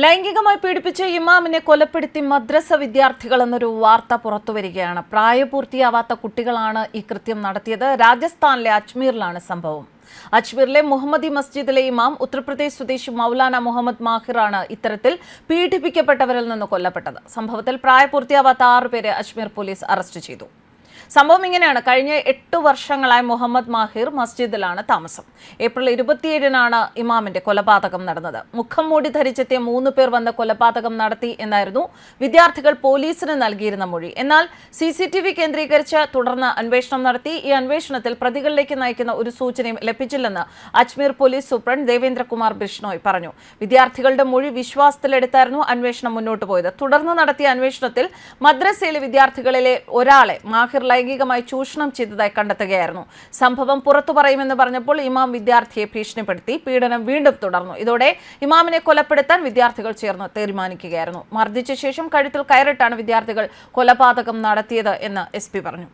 ലൈംഗികമായി പീഡിപ്പിച്ച ഇമാമിനെ കൊലപ്പെടുത്തി മദ്രസ വിദ്യാർത്ഥികൾ എന്നൊരു വാർത്ത പുറത്തുവരികയാണ് പ്രായപൂർത്തിയാവാത്ത കുട്ടികളാണ് ഈ കൃത്യം നടത്തിയത്. രാജസ്ഥാനിലെ അജ്മീറിലാണ് സംഭവം. അജ്മീറിലെ മുഹമ്മദി മസ്ജിദിലെ ഇമാം ഉത്തർപ്രദേശ് സ്വദേശി മൗലാന മുഹമ്മദ് മാഹിറാണ് ഇത്തരത്തിൽ പീഡിപ്പിക്കപ്പെട്ടവരിൽ നിന്ന് കൊല്ലപ്പെട്ടത്. സംഭവത്തിൽ പ്രായപൂർത്തിയാവാത്ത ആറുപേരെ അജ്മീർ പോലീസ് അറസ്റ്റ് ചെയ്തു. സംഭവം ഇങ്ങനെയാണ്. കഴിഞ്ഞ എട്ട് വർഷങ്ങളായി മുഹമ്മദ് മാഹിർ മസ്ജിദിലാണ് താമസം. ഏപ്രിൽ ഇരുപത്തിയേഴിനാണ് ഇമാമിന്റെ കൊലപാതകം നടന്നത്. മുഖം മൂടി ധരിച്ചെത്തിയ മൂന്ന് പേർ വന്ന കൊലപാതകം നടത്തി എന്നായിരുന്നു വിദ്യാർത്ഥികൾ പോലീസിന് നൽകിയിരുന്ന മൊഴി. എന്നാൽ സി സി ടി വി കേന്ദ്രീകരിച്ച് തുടർന്ന് അന്വേഷണം നടത്തി. ഈ അന്വേഷണത്തിൽ പ്രതികളിലേക്ക് നയിക്കുന്ന ഒരു സൂചനയും ലഭിച്ചില്ലെന്ന് അജ്മീർ പോലീസ് സൂപ്രണ്ട് ദേവേന്ദ്രകുമാർ ബിഷ്ണോയ് പറഞ്ഞു. വിദ്യാർത്ഥികളുടെ മൊഴി വിശ്വാസത്തിലെടുത്തായിരുന്നു അന്വേഷണം മുന്നോട്ട് പോയത്. തുടർന്ന് നടത്തിയ അന്വേഷണത്തിൽ മദ്രസയിലെ വിദ്യാർത്ഥികളിലെ ഒരാളെ മാഹിർ ലൈംഗികമായി ചൂഷണം ചെയ്തതായി കണ്ടെത്തുകയായിരുന്നു. സംഭവം പുറത്തു പറയുമെന്ന് പറഞ്ഞപ്പോൾ ഇമാം വിദ്യാർത്ഥിയെ ഭീഷണിപ്പെടുത്തി പീഡനം വീണ്ടും തുടർന്നു. ഇതോടെ ഇമാമിനെ കൊലപ്പെടുത്താൻ വിദ്യാർത്ഥികൾ ചേർന്ന് തീരുമാനിക്കുകയായിരുന്നു. മർദ്ദിച്ച ശേഷം കഴുത്തിൽ കയറിട്ടാണ് വിദ്യാർത്ഥികൾ കൊലപാതകം നടത്തിയത് എന്ന് എസ് പറഞ്ഞു.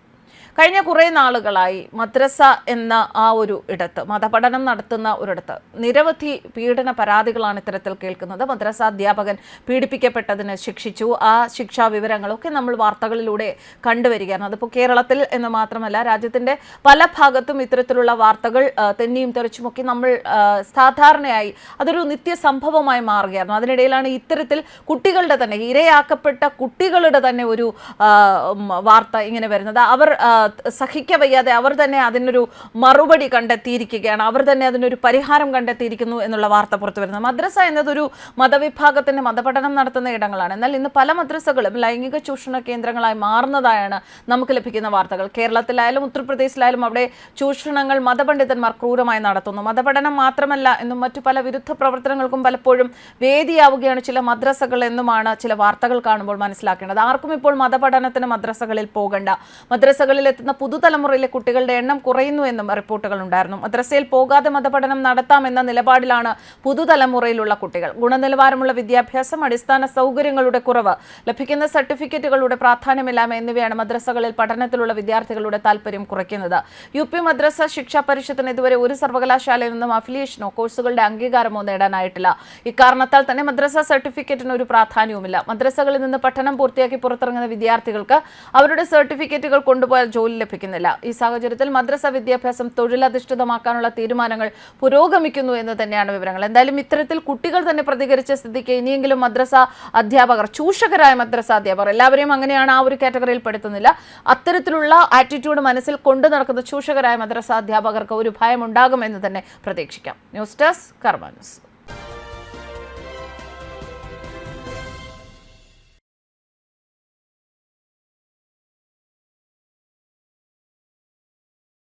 കഴിഞ്ഞ കുറേ നാളുകളായി മദ്രസ എന്ന ആ ഒരു ഇടത്ത് മതപഠനം നടത്തുന്ന ഒരിടത്ത് നിരവധി പീഡന പരാതികളാണ് ഇത്തരത്തിൽ കേൾക്കുന്നത്. മദ്രസ അധ്യാപകൻ പീഡിപ്പിക്കപ്പെട്ടതിന് ശിക്ഷിച്ചു. ആ ശിക്ഷാ വിവരങ്ങളൊക്കെ നമ്മൾ വാർത്തകളിലൂടെ കണ്ടുവരികയാണ്. അതിപ്പോൾ കേരളത്തിൽ എന്ന് മാത്രമല്ല രാജ്യത്തിന്റെ പല ഭാഗത്തും ഇത്തരത്തിലുള്ള വാർത്തകൾ തെന്നിയും തെറിച്ചുമൊക്കെ നമ്മൾ സാധാരണയായി അതൊരു നിത്യ സംഭവമായി മാറുകയായിരുന്നു. അതിനിടയിലാണ് ഇത്തരത്തിൽ കുട്ടികളുടെ തന്നെ ഇരയാക്കപ്പെട്ട കുട്ടികളുടെ തന്നെ ഒരു വാർത്ത ഇങ്ങനെ വരുന്നത്. അവർ സഹിക്കവയ്യാതെ അവർ തന്നെ അതിനൊരു മറുപടി കണ്ടെത്തിയിരിക്കുകയാണ്. അവർ തന്നെ അതിനൊരു പരിഹാരം കണ്ടെത്തിയിരിക്കുന്നു എന്നുള്ള വാർത്ത പുറത്തു വരുന്നത് മദ്രസ എന്നതൊരു മതവിഭാഗത്തിന്റെ മതപഠനം നടത്തുന്ന ഇടങ്ങളാണ്. എന്നാൽ ഇന്ന് പല മദ്രസകളും ലൈംഗിക ചൂഷണ കേന്ദ്രങ്ങളായി മാറുന്നതായാണ് നമുക്ക് ലഭിക്കുന്ന വാർത്തകൾ. കേരളത്തിലായാലും ഉത്തർപ്രദേശിലായാലും അവിടെ ചൂഷണങ്ങൾ മതപണ്ഡിതന്മാർ ക്രൂരമായി നടത്തുന്നു. മതപഠനം മാത്രമല്ല എന്നും മറ്റു പല വിരുദ്ധ പ്രവർത്തനങ്ങൾക്കും പലപ്പോഴും വേദിയാവുകയാണ് ചില മദ്രസകൾ എന്നുമാണ് ചില വാർത്തകൾ കാണുമ്പോൾ മനസ്സിലാക്കേണ്ടത്. ആർക്കും ഇപ്പോൾ മതപഠനത്തിന് മദ്രസകളിൽ പോകണ്ട. മദ്രസകളിൽ എത്തുന്ന പുതുതലമുറയിലെ കുട്ടികളുടെ എണ്ണം കുറയുന്നു എന്നും റിപ്പോർട്ടുകൾ ഉണ്ടായിരുന്നു. മദ്രസയിൽ പോകാതെ മതപഠനം നടത്താമെന്ന നിലപാടിലാണ് പുതുതലമുറയിലുള്ള കുട്ടികൾ. ഗുണനിലവാരമുള്ള വിദ്യാഭ്യാസം അടിസ്ഥാന സൗകര്യങ്ങളുടെ കുറവ് ലഭിക്കുന്ന സർട്ടിഫിക്കറ്റുകളുടെ പ്രാധാന്യമില്ലായ്മ എന്നിവയാണ് മദ്രസകളിൽ പഠനത്തിലുള്ള വിദ്യാർത്ഥികളുടെ താല്പര്യം കുറയ്ക്കുന്നത്. യു പി മദ്രസ ശിക്ഷാ പരിഷത്തിന് ഇതുവരെ ഒരു സർവകലാശാലയിൽ നിന്നും അഫിലിയേഷനോ കോഴ്സുകളുടെ അംഗീകാരമോ നേടാനായിട്ടില്ല. ഇക്കാരണത്താൽ തന്നെ മദ്രസ സർട്ടിഫിക്കറ്റിന് ഒരു പ്രാധാന്യവുമില്ല. മദ്രസകളിൽ നിന്ന് പഠനം പൂർത്തിയാക്കി പുറത്തിറങ്ങുന്ന വിദ്യാർത്ഥികൾക്ക് അവരുടെ സർട്ടിഫിക്കറ്റുകൾ കൊണ്ടുപോയാൽ ജോലി ലഭിക്കുന്നില്ല. ഈ സാഹചര്യത്തിൽ മദ്രസ വിദ്യാഭ്യാസം തൊഴിലധിഷ്ഠിതമാക്കാനുള്ള തീരുമാനങ്ങൾ പുരോഗമിക്കുന്നു എന്ന് തന്നെയാണ് വിവരങ്ങൾ. എന്തായാലും ഇത്തരത്തിൽ കുട്ടികൾ തന്നെ പ്രതികരിച്ച സ്ഥിതിക്ക് ഇനിയെങ്കിലും മദ്രസ അധ്യാപകർ ചൂഷകരായ മദ്രസ അധ്യാപകർ എല്ലാവരെയും അങ്ങനെയാണ് ആ ഒരു കാറ്റഗറിയിൽ പെടുത്തുന്നില്ല. അത്തരത്തിലുള്ള ആറ്റിറ്റ്യൂഡ് മനസ്സിൽ കൊണ്ടു നടക്കുന്ന ചൂഷകരായ മദ്രസ അധ്യാപകർക്ക് ഒരു ഭയമുണ്ടാകുമെന്ന് തന്നെ പ്രതീക്ഷിക്കാം. News desk Karma news.